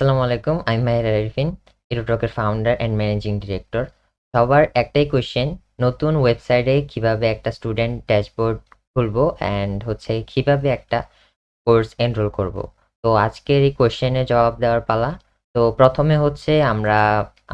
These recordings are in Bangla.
আসসালামু আলাইকুম আমি মাহির আরিফিন ইরোটকের ফাউন্ডার অ্যান্ড ম্যানেজিং ডিরেক্টর সবার একটাই কোয়েশ্চেন নতুন ওয়েবসাইটে কীভাবে একটা স্টুডেন্ট ড্যাশবোর্ড খুলবো অ্যান্ড হচ্ছে কীভাবে একটা কোর্স এনরোল করব? তো আজকের এই কোয়েশ্চেনের জবাব দেওয়ার পালা। তো প্রথমে হচ্ছে আমরা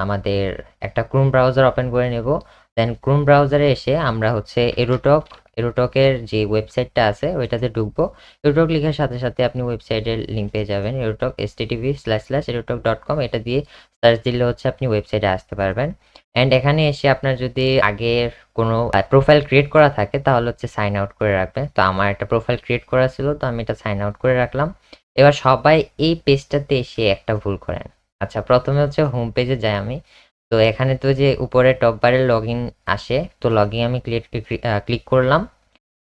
আমাদের একটা ক্রোম ব্রাউজার ওপেন করে নেব। দেন ক্রোম ব্রাউজারে এসে আমরা হচ্ছে এরোটক এরোটকের যে ওয়েবসাইটটা আছে ওইটাতে ঢুকবো। এরোটক লেখার সাথে সাথে আপনি ওয়েবসাইটের লিঙ্ক পেয়ে যাবেন। এরোটক S TV slash slash এরোটক dot com এটা দিয়ে সার্চ দিলে হচ্ছে আপনি ওয়েবসাইটে আসতে পারবেন। অ্যান্ড এখানে এসে আপনার যদি আগের কোনো প্রোফাইল ক্রিয়েট করা থাকে তাহলে হচ্ছে সাইন আউট করে রাখবেন। তো আমার একটা প্রোফাইল ক্রিয়েট করা ছিল, তো আমি এটা সাইন আউট করে রাখলাম। এবার সবাই এই পেজটাতে এসে একটা ভুল করেন। আচ্ছা প্রথমে হচ্ছে হোম পেজে যাই আমি। তো এখানে তো যে উপরে টপ বারে লগ ইন আসে, তো লগ ইন আমি ক্লিক ক্লিক করলাম।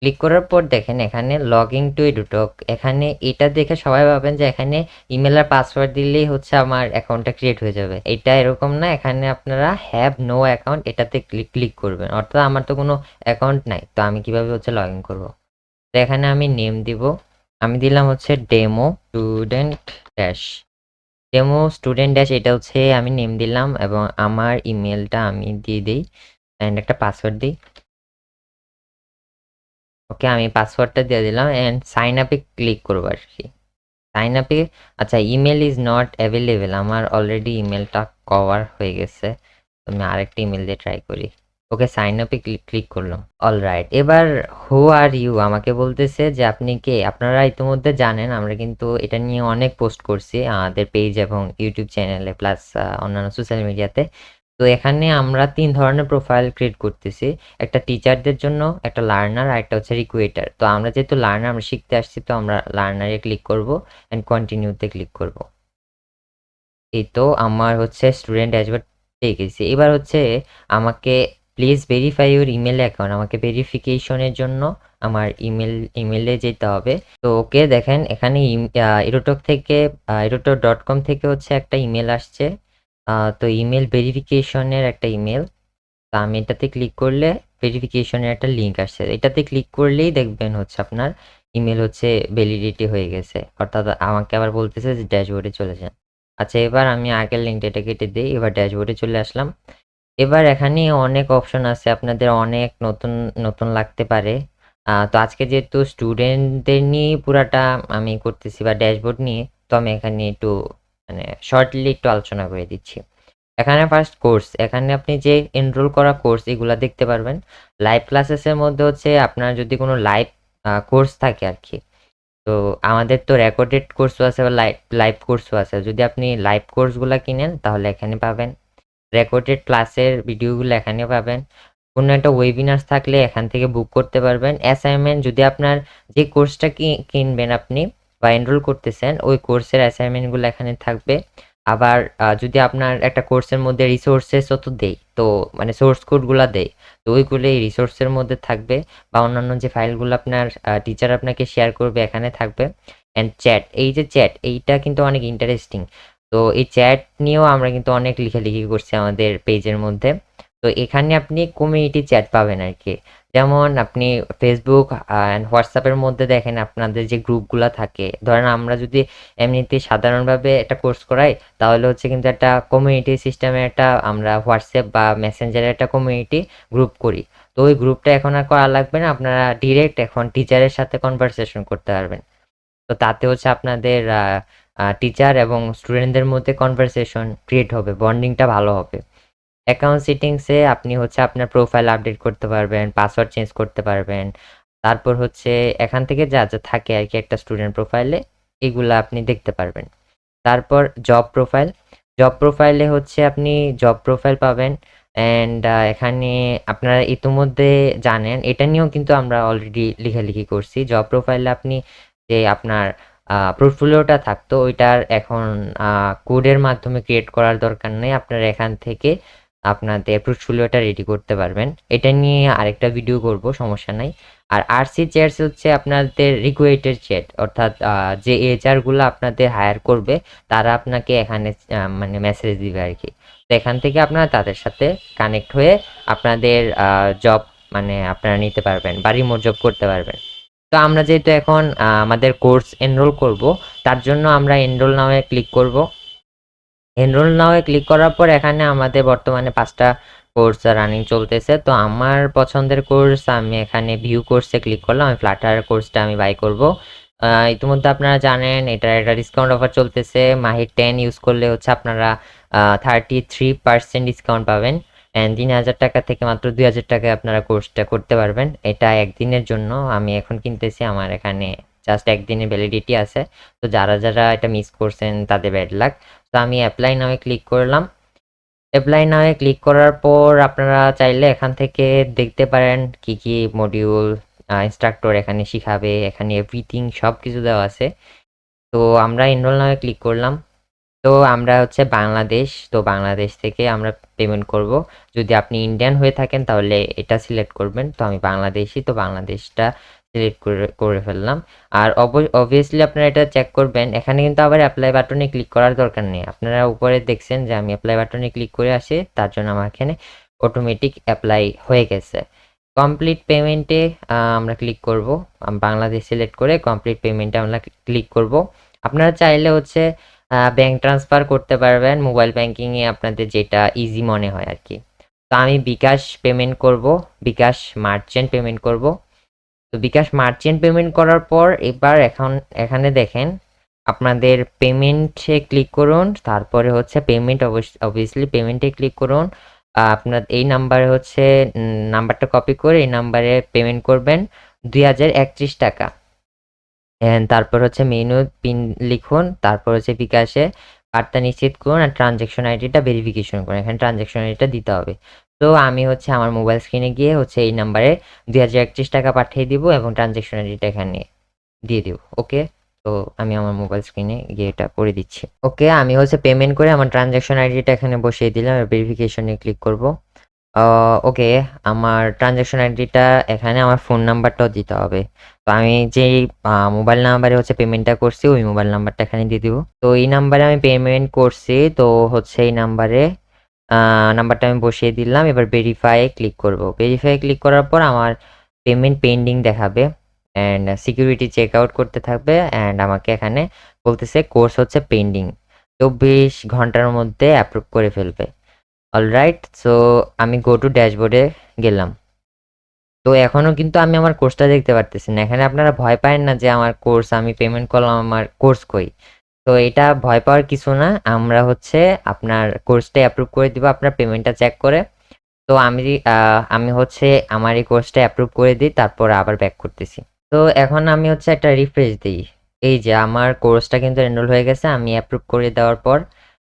ক্লিক করার পর দেখেন এখানে লগ ইন টু এডুটক এখানে এটা দেখে সবাই ভাবেন যে এখানে ইমেল আর পাসওয়ার্ড দিলেই হচ্ছে আমার অ্যাকাউন্টটা ক্রিয়েট হয়ে যাবে। এটা এরকম না, এখানে আপনারা হ্যাভ নো অ্যাকাউন্ট এটাতে ক্লিক ক্লিক করবেন। অর্থাৎ আমার তো কোনো অ্যাকাউন্ট নাই, তো আমি কীভাবে হচ্ছে লগ ইন করব? তো এখানে আমি নেম দিব। আমি দিলাম হচ্ছে demo student dash demo student dash এটা হচ্ছে আমি নেম দিলাম এবং আমার ইমেলটা আমি দিয়ে দিই অ্যান্ড একটা পাসওয়ার্ড দিই। ওকে আমি পাসওয়ার্ডটা দিয়ে দিলাম অ্যান্ড সাইন আপে ক্লিক করব আর কি। সাইন আপে আচ্ছা ইমেল ইজ নট অ্যাভেলেবেল আমার অলরেডি ইমেলটা কভার হয়ে গেছে। আমি আরেকটা ইমেল দিয়ে ট্রাই করি। ওকে সাইন আপে ক্লিক ক্লিক করলাম অল রাইট এবার হু আর ইউ আমাকে বলতেছে যে আপনি কে? আপনারা ইতিমধ্যে জানেন, আমরা কিন্তু এটা নিয়ে অনেক পোস্ট করছি আমাদের পেজ এবং ইউটিউব চ্যানেলে প্লাস অন্যান্য সোশ্যাল মিডিয়াতে তো। এখানে আমরা তিন ধরনের প্রোফাইল ক্রিয়েট করতেছি, একটা টিচারদের জন্য, একটা লার্নার আর একটা হচ্ছে রিকুয়েটার তো আমরা যেহেতু লার্নার আমরা শিখতে আসছি, তো আমরা লার্নারে ক্লিক করব অ্যান্ড কন্টিনিউতে ক্লিক করব। এই তো আমার হচ্ছে স্টুডেন্ট ড্যাশবোর্ড পেয়ে গেছি। এবার হচ্ছে আমাকে please verify your email account আমাকে ভেরিফিকেশনের জন্য আমার ইমেল ইমেলে যেতে হবে। তো ওকে দেখেন, এখানে ইরোটক থেকে ইরোটক ডট কম থেকে হচ্ছে একটা ইমেল আসছে। তো ইমেল ভেরিফিকেশনের একটা ইমেল তো আমি এটাতে ক্লিক করলে ভেরিফিকেশনের একটা লিঙ্ক আসছে। এটাতে ক্লিক করলেই দেখবেন হচ্ছে আপনার ইমেল হচ্ছে ভ্যালিডিটি হয়ে গেছে। অর্থাৎ আমাকে আবার বলতেছে যে ড্যাশবোর্ডে চলে যান। আচ্ছা এবার আমি আগের লিঙ্কটা এটা কেটে দিই। এবার ড্যাশবোর্ডে চলে আসলাম। এবার এখানে অনেক অপশন আছে, আপনাদের অনেক নতুন নতুন লাগতে পারে। তো আজকে যেহেতু স্টুডেন্টদের নিয়ে পুরাটা আমি করতেছি বা ড্যাশবোর্ড নিয়ে, তো আমি এখানে একটু মানে শর্টলি একটু আলোচনা করে দিচ্ছি। এখানে ফার্স্ট কোর্স এখানে আপনি যে এনরোল করা কোর্স এগুলো দেখতে পারবেন। লাইভ ক্লাসেসের মধ্যে হচ্ছে আপনার যদি কোনো লাইভ কোর্স থাকে আর কি। তো আমাদের তো রেকর্ডেড কোর্সও আছে বা লাইভ লাইভ কোর্সও আছে। যদি আপনি লাইভ কোর্সগুলো কিনেন, তাহলে এখানে পাবেন। রেকর্ডেড ক্লাসের ভিডিওগুলো এখানে পাবেন। কোনো একটা ওয়েবিনার্স থাকলে এখান থেকে বুক করতে পারবেন। অ্যাসাইনমেন্ট যদি আপনার যে কোর্সটা কিনবেন আপনি বা এনরোল করতেছেন, ওই কোর্সের অ্যাসাইনমেন্টগুলো এখানে থাকবে। আবার যদি আপনার একটা কোর্সের মধ্যে রিসোর্সেসও তো দেই, তো মানে সোর্স কোডগুলো দেয় তো ওইগুলো এই রিসোর্সের মধ্যে থাকবে বা অন্যান্য যে ফাইলগুলো আপনার টিচার আপনাকে শেয়ার করবে, এখানে থাকবে। অ্যান্ড চ্যাট এই যে চ্যাট এইটা কিন্তু অনেক ইন্টারেস্টিং তো এই চ্যাট নিয়েও আমরা কিন্তু অনেক লেখালেখি করছি আমাদের পেজের মধ্যে। তো এখানে আপনি কমিউনিটি চ্যাট পাবেন আর কি যেমন আপনি ফেসবুক অ্যান্ড হোয়াটসঅ্যাপের মধ্যে দেখেন আপনাদের যে গ্রুপগুলো থাকে। ধরেন আমরা যদি এমনিতে সাধারণভাবে একটা কোর্স করাই, তাহলে হচ্ছে কিন্তু একটা কমিউনিটি সিস্টেমে একটা আমরা হোয়াটসঅ্যাপ বা মেসেঞ্জারে একটা কমিউনিটি গ্রুপ করি। তো ওই গ্রুপটা এখন আর করা লাগবে না, আপনারা ডিরেক্ট এখন টিচারের সাথে কনভারসেশন করতে পারবেন। তো তাতে হচ্ছে আপনাদের টিচার এবং স্টুডেন্টদের মধ্যে কনভারসেশন ক্রিয়েট হবে বন্ডিংটা ভালো হবে। অ্যাকাউন্ট সেটিংসে আপনি হচ্ছে আপনার প্রোফাইল আপডেট করতে পারবেন পাসওয়ার্ড চেঞ্জ করতে পারবেন। তারপর হচ্ছে এখান থেকে যা যা থাকে আর কি একটা স্টুডেন্ট প্রোফাইলে এগুলো আপনি দেখতে পারবেন। তারপর জব প্রোফাইল জব প্রোফাইলে হচ্ছে আপনি জব প্রোফাইল পাবেন অ্যান্ড এখানে আপনারা ইতিমধ্যে জানেন, এটা নিয়েও কিন্তু আমরা অলরেডি লেখালেখি করছি। জব প্রোফাইলে আপনি যে আপনার পোর্টফোলিওটা থাকতো, ওইটার এখন কোডের মাধ্যমে ক্রিয়েট করার দরকার নেই। আপনারা এখান থেকে আপনাদের পোর্টফোলিওটা রেডি করতে পারবেন। এটা নিয়ে আরেকটা ভিডিও করব, সমস্যা নাই। আর আরসি চ্যাটস হচ্ছে আপনাদের রিকোয়েটেড চ্যাট অর্থাৎ যে এইচআরগুলো আপনাদের হায়ার করবে, তারা আপনাকে এখানে মানে মেসেজ দিবে আর কি তো এখান থেকে আপনারা তাদের সাথে কানেক্ট হয়ে আপনাদের জব মানে আপনারা নিতে পারবেন বা রিমোট জব করতে পারবেন। তো আমরা যেহেতু এখন আমাদের কোর্স এনরোল করব, তার জন্য আমরা এনরোল নামে ক্লিক করব। এনরোল নাও ক্লিক করার পর এখানে আমাদের বর্তমানে পাঁচটা কোর্স রানিং চলতেছে। তো আমার পছন্দের কোর্স আমি এখানে ভিউ কোর্সে ক্লিক করলাম, আমি ফ্লাটার কোর্সটা আমি বাই করব। ইতিমধ্যে আপনারা জানেন, এটা একটা ডিসকাউন্ট অফার চলতেছে। মাহির টেন ইউজ করলে হচ্ছে আপনারা থার্টি থ্রি পার্সেন্ট ডিসকাউন্ট পাবেন। অ্যান্ড তিন হাজার টাকা থেকে মাত্র দুই হাজার টাকায় আপনারা কোর্সটা করতে পারবেন। এটা একদিনের জন্য। আমি এখন কিনতেছি, আমার এখানে জাস্ট একদিনের ভ্যালিডিটি আছে। তো যারা যারা এটা মিস করছেন, তাদের ব্যাড লাক তো আমি অ্যাপ্লাই নামে ক্লিক করলাম। অ্যাপ্লাই নামে ক্লিক করার পর আপনারা চাইলে এখান থেকে দেখতে পারেন কি কি মডিউল ইনস্ট্রাক্টর এখানে শিখাবে, এখানে এভরিথিং সব কিছু দেওয়া আছে। তো আমরা এনরোল নামে ক্লিক করলাম। তো আমরা হচ্ছে বাংলাদেশ, তো বাংলাদেশ থেকে আমরা পেমেন্ট করব। যদি আপনি ইন্ডিয়ান হয়ে থাকেন তাহলে এটা সিলেক্ট করবেন। তো আমি বাংলাদেশি, তো বাংলাদেশটা সিলেক্ট করে করে ফেললাম। আর অবভিয়াসলি আপনারা এটা চেক করবেন। এখানে কিন্তু আবার অ্যাপ্লাই বাটনে ক্লিক করার দরকার নেই। আপনারা উপরে দেখছেন যে আমি অ্যাপ্লাই বাটনে ক্লিক করে আসি, তার জন্য আমার এখানে অটোমেটিক অ্যাপ্লাই হয়ে গেছে। কমপ্লিট পেমেন্টে আমরা ক্লিক করব। বাংলাদেশ সিলেক্ট করে কমপ্লিট পেমেন্টে আমরা ক্লিক করব। আপনারা চাইলে হচ্ছে ব্যাংক ট্রান্সফার করতে পারবেন। মোবাইল ব্যাংকিংয়ে আপনাদের যেটা ইজি মনে হয় আর কি। তো আমি বিকাশ পেমেন্ট করব, বিকাশ মার্চেন্ট পেমেন্ট করব। তো বিকাশ মার্চেন্ট পেমেন্ট করার পর এবার এখন, এখানে দেখেন আপনাদের পেমেন্টে ক্লিক করুন, তারপরে হচ্ছে পেমেন্ট অবভিয়াসলি পেমেন্টে ক্লিক করুন। আপনার এই নাম্বারে হচ্ছে নাম্বারটা কপি করে এই নাম্বারে পেমেন্ট করবেন। দুই হাজার একত্রিশ টাকা। তারপর হচ্ছে মেনু পিন লিখুন, তারপর হচ্ছে বিকাশে বার্তা নিশ্চিত করুন আর ট্রানজ্যাকশন আইডিটা ভেরিফিকেশন করুন। এখানে ট্রানজ্যাকশন আইডিটা দিতে হবে। তো আমি হচ্ছে আমার মোবাইল স্ক্রিনে গিয়ে হচ্ছে এই নাম্বারে দুই হাজার একত্রিশ টাকা পাঠিয়ে দিব এবং ট্রানজ্যাকশন আইডিটা এখানে দিয়ে দিব ওকে তো আমি আমার মোবাইল স্ক্রিনে গিয়ে এটা করে দিচ্ছি। ওকে আমি হচ্ছে পেমেন্ট করে আমার ট্রানজ্যাকশন আইডিটা এখানে বসিয়ে দিলাম ভেরিফিকেশনে ক্লিক করব। ওকে আমার ট্রানজ্যাকশন আইডিটা এখানে আমার ফোন নাম্বারটাও দিতে হবে। তো আমি যেই মোবাইল নাম্বারে হচ্ছে পেমেন্টটা করছি, ওই মোবাইল নাম্বারটা এখানে দিয়ে দিব। তো এই নাম্বারে আমি পেমেন্ট করছি, তো হচ্ছে এই নাম্বারে নাম্বারটা আমি বসিয়ে দিলাম, এবার ভেরিফাই ক্লিক করব। ভেরিফাই ক্লিক করার পর আমার পেমেন্ট পেন্ডিং দেখাবে অ্যান্ড সিকিউরিটি চেক আউট করতে থাকবে অ্যান্ড আমাকে এখানে বলতেছে কোর্স হচ্ছে পেন্ডিং চব্বিশ ঘণ্টার মধ্যে অ্যাপ্রুভ করে ফেলবে। অলরাইট সো আমি গো টু ড্যাশবোর্ডে গেলাম। তো এখনও কিন্তু আমি আমার কোর্সটা দেখতে পারতেছি না। এখানে আপনারা ভয় পায়েন না যে আমার কোর্স আমি পেমেন্ট করলাম আমার কোর্স কই। তো এটা ভয় পাওয়ার কিছু না। আমরা হচ্ছে আপনার কোর্সটা অ্যাপ্রুভ করে দিব, আপনার পেমেন্টটা চেক করে। তো আমি আমি হচ্ছে আমার এই কোর্সটা অ্যাপ্রুভ করে দিই, তারপর আবার ব্যাক করতেছি। তো এখন আমি হচ্ছে একটা রিফ্রেশ দিই। এই যে আমার কোর্সটা কিন্তু এনরোল হয়ে গেছে, আমি অ্যাপ্রুভ করে দেওয়ার পর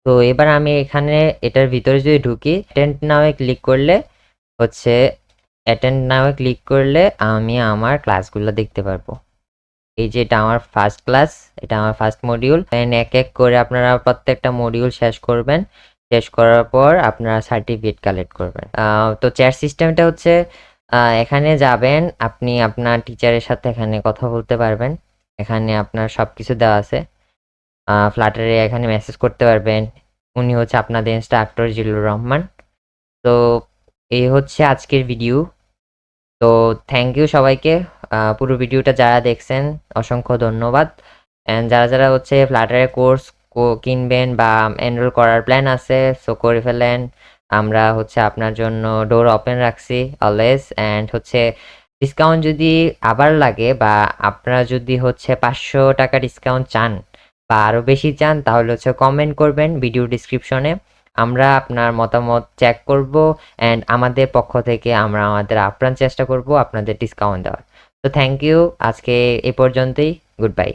তো এবার আমি এখানে এটার ভিতরে যদি ঢুকি অ্যাটেন্ড নাওয়ে ক্লিক করলে হচ্ছে অ্যাটেন্ড নাওয়ে ক্লিক করলে আমি আমার ক্লাসগুলো দেখতে পারব। এই যে এটা আমার ফার্স্ট ক্লাস এটা আমার ফার্স্ট মডিউল এক এক করে আপনারা প্রত্যেকটা মডিউল শেষ করবেন। শেষ করার পর আপনারা সার্টিফিকেট কালেক্ট করবেন। তো চ্যাট সিস্টেমটা হচ্ছে এখানে যাবেন, আপনি আপনার টিচারের সাথে এখানে কথা বলতে পারবেন। এখানে আপনার সব কিছু দেওয়া আছে। ফ্লাটারে এখানে মেসেজ করতে পারবেন। উনি হচ্ছে আপনাদের ইনস্ট্রাক্টর জিল্লুর রহমান। তো এই হচ্ছে আজকের ভিডিও তো থ্যাংক ইউ সবাইকে। পুরো ভিডিওটা যারা দেখছেন, অসংখ্য ধন্যবাদ। অ্যান্ড যারা যারা হচ্ছে ফ্লাটারের কোর্স কিনবেন বা এনরোল করার প্ল্যান আছে সো করে ফেলেন আমরা হচ্ছে আপনার জন্য ডোর ওপেন রাখছি অলওয়েজ অ্যান্ড হচ্ছে ডিসকাউন্ট যদি আবার লাগে বা আপনারা যদি হচ্ছে পাঁচশো টাকা ডিসকাউন্ট চান বা আরও বেশি চান, তাহলে হচ্ছে কমেন্ট করবেন ভিডিও ডিসক্রিপশনে আমরা আপনার মতামত চেক করব অ্যান্ড আমাদের পক্ষ থেকে আমরা আমাদের আপ্রাণ চেষ্টা করব আপনাদের ডিসকাউন্ট দেওয়ার। তো থ্যাংক ইউ আজকে এ পর্যন্তই গুড বাই